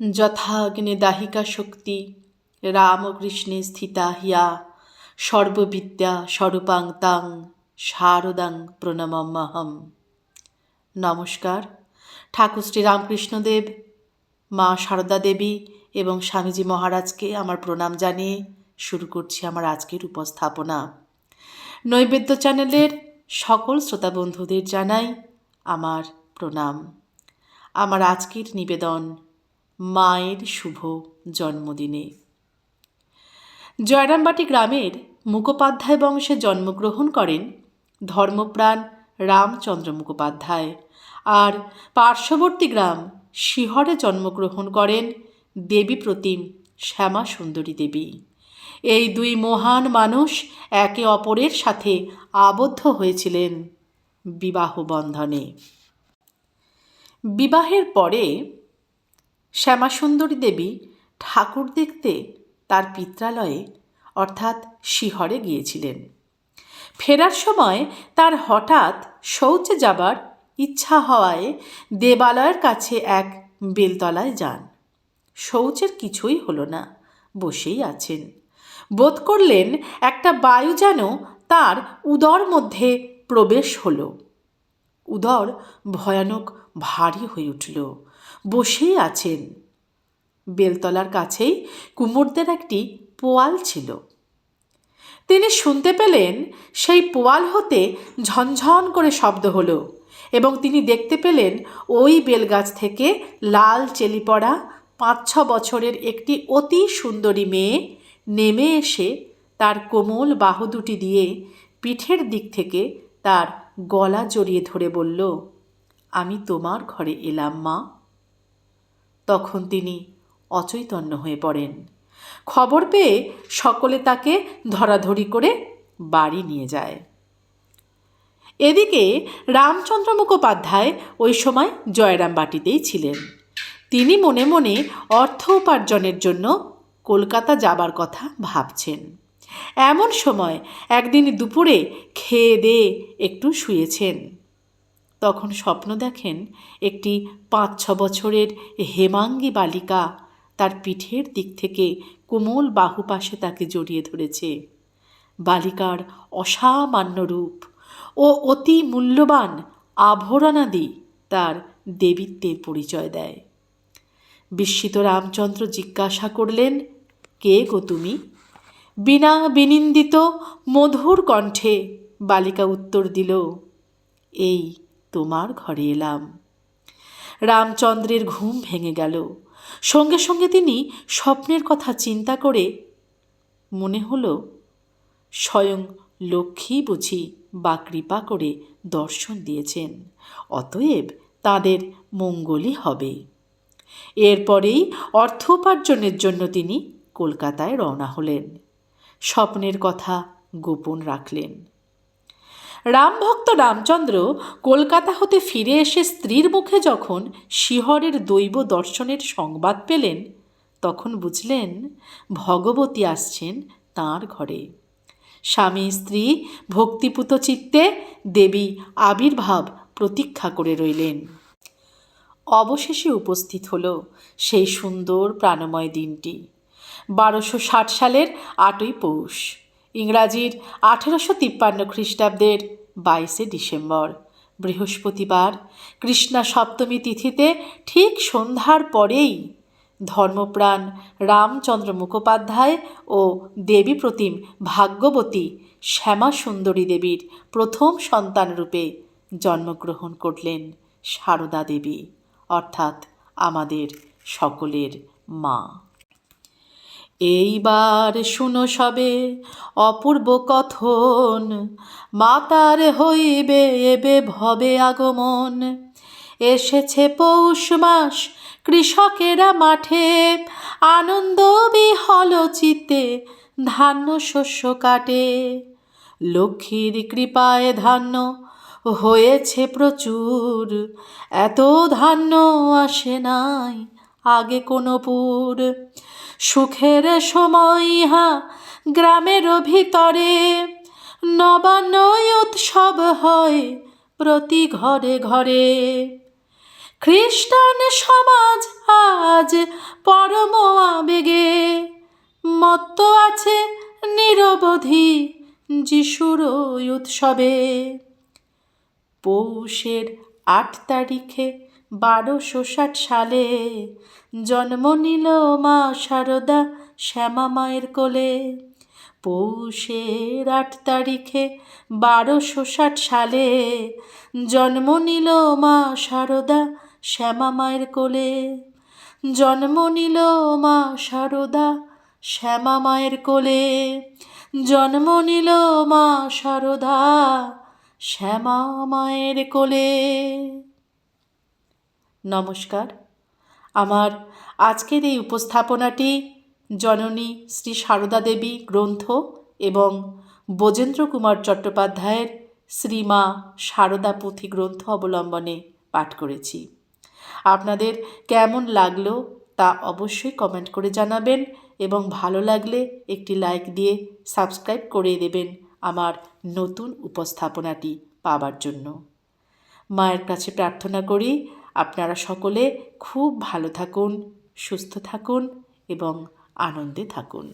যথাগ্নে দাহিকা শক্তি রামকৃষ্ণে স্থিতা হিয়া, সর্ববিদ্যা স্বরূপাং তাং শারদাং প্রণমম্যহম নমস্কার। ঠাকুর শ্রী রামকৃষ্ণদেব, মা সারদা দেবী এবং স্বামীজি মহারাজকে আমার প্রণাম জানিয়ে শুরু করছি আমার আজকের উপস্থাপনা। নৈবেদ্য চ্যানেলের সকল শ্রোতা বন্ধুদের জানাই আমার প্রণাম। আমার আজকের নিবেদন মায়ের শুভ জন্মদিনে। জয়রামবাটি গ্রামের মুখোপাধ্যায় বংশে জন্মগ্রহণ করেন ধর্মপ্রাণ রামচন্দ্র মুখোপাধ্যায় আর পার্শ্ববর্তী গ্রাম শিহরে জন্মগ্রহণ করেন দেবী প্রতিম শ্যামা সুন্দরী দেবী। এই দুই মহান মানুষ একে অপরের সাথে আবদ্ধ হয়েছিলেন বিবাহ বন্ধনে। বিবাহের পরে শ্যামাসুন্দরী দেবী ঠাকুর দেখতে তার পিত্রালয়ে, অর্থাৎ শিহরে গিয়েছিলেন। ফেরার সময় তার হঠাৎ শৌচে যাবার ইচ্ছা হওয়ায় দেবালয়ের কাছে এক বেলতলায় যান। শৌচের কিছুই হলো না, বসেই আছেন। বোধ করলেন একটা বায়ু যেন তার উদর মধ্যে প্রবেশ হলো। উদর ভয়ানক ভারী হয়ে উঠল। বসেই আছেন। বেলতলার কাছেই কুমোরদের একটি পোয়াল ছিল। তিনি শুনতে পেলেন, সেই পোয়াল হতে ঝনঝন করে শব্দ হলো এবং তিনি দেখতে পেলেন, ওই বেলগাছ থেকে লাল চেলি পড়া পাঁচ ছ বছরের একটি অতি সুন্দরী মেয়ে নেমে এসে তার কোমল বাহু দুটি দিয়ে পিঠের দিক থেকে তার গলা জড়িয়ে ধরে বলল, আমি তোমার ঘরে এলাম, মা। তখন তিনি অচৈতন্য হয়ে পড়েন। খবর পেয়ে সকলে তাকে ধরাধরি করে বাড়ি নিয়ে যায়। এদিকে রামচন্দ্র মুখোপাধ্যায় ওই সময় জয়রাম বাটিতেই ছিলেন। তিনি মনে মনে অর্থ উপার্জনের জন্য কলকাতা যাবার কথা ভাবছেন। এমন সময় একদিন দুপুরে খেয়ে দিয়ে একটু শুয়েছেন। তখন স্বপ্ন দেখেন একটি পাঁচ ছ বছরের হেমাঙ্গী বালিকা তার পিঠের দিক থেকে কোমল বাহু পাশে তাকে জড়িয়ে ধরেছে। বালিকার অসামান্য রূপ ও অতি মূল্যবান আভরণাদি তার দেবীত্বের পরিচয় দেয়। বিস্মিত রামচন্দ্র জিজ্ঞাসা করলেন, কে গো তুমি? বিনা বিনিন্দিত মধুর কণ্ঠে বালিকা উত্তর দিল, এই তোমার ঘরে এলাম। রামচন্দ্রের ঘুম ভেঙে গেল। সঙ্গে সঙ্গে তিনি স্বপ্নের কথা চিন্তা করে মনে হলো, স্বয়ং লক্ষ্মী বুঝি বা কৃপা করে দর্শন দিয়েছেন, অতএব তাদের মঙ্গলই হবে। এরপরেই অর্থ উপার্জনের জন্য তিনি কলকাতায় রওনা হলেন। স্বপ্নের কথা গোপন রাখলেন। রামভক্ত রামচন্দ্র কলকাতা হতে ফিরে এসে স্ত্রীর মুখে যখন শিহরের দৈব দর্শনের সংবাদ পেলেন, তখন বুঝলেন ভগবতী আসছেন তাঁর ঘরে। স্বামী, স্ত্রী, ভক্তিপুত চিত্তে দেবী আবির্ভাব প্রতীক্ষা করে রইলেন। অবশেষে উপস্থিত হল সেই সুন্দর প্রাণময় দিনটি। বারোশো ষাট সালের আটই পৌষ। ইংরাজির আঠেরোশো তিপ্পান্ন খ্রিস্টাব্দের বাইশে ডিসেম্বর। বৃহস্পতিবার কৃষ্ণা সপ্তমী তিথিতে ঠিক সন্ধ্যার পরেই ধর্মপ্রাণ রামচন্দ্র মুখোপাধ্যায় ও দেবী প্রতিম ভাগ্যবতী শ্যামা সুন্দরী দেবীর প্রথম সন্তানরূপে জন্মগ্রহণ করলেন সারদা দেবী, অর্থাৎ আমাদের সকলের মা। এইবার শুনো সবে অপূর্ব কথন। মাতার হইবে এবে ভবে আগমন। এসেছে পৌষ মাস, কৃষকেরা মাঠে। আনন্দ বিহল চিত্তে ধান্য শস্য কাটে। লক্ষ্মীর কৃপায় ধান্য হয়েছে প্রচুর। এত ধান্য আসে নাই আগে কোনো পুর। সুখের সময় ইহা গ্রামের ভিতরে। নবান্ন উৎসব হয় প্রতি ঘরে ঘরে। খ্রিস্টান সমাজ আজ পরম আবেগে। মত্ত আছে নিরবধি যিশুর উৎসবে। পৌষের আট তারিখে বারোশো ষাট সালে জন্ম নিল মা শারদা শ্যামা মায়ের কোলে। পৌষের আট তারিখে বারোশো ষাট সালে জন্ম নিল মা শারদা শ্যামা মায়ের কোলে। জন্ম নিল মা শারদা শ্যামা মায়ের কোলে। জন্ম নিল মা শারদা শ্যামা মায়ের কোলে। নমস্কার। আমার আজকের এই উপস্থাপনাটি জননী শ্রী সারদা দেবী গ্রন্থ এবং বোজেন্দ্র কুমার চট্টোপাধ্যায়ের শ্রীমা সারদা পুঁথি গ্রন্থ অবলম্বনে পাঠ করেছি। আপনাদের কেমন লাগল তা অবশ্যই কমেন্ট করে জানাবেন এবং ভালো লাগলে একটি লাইক দিয়ে সাবস্ক্রাইব করে দেবেন আমার নতুন উপস্থাপনাটি পাবার জন্য। মায়ের কাছে প্রার্থনা করি আপনারা সকলে খুব ভালো থাকুন সুস্থ থাকুন এবং আনন্দে থাকুন।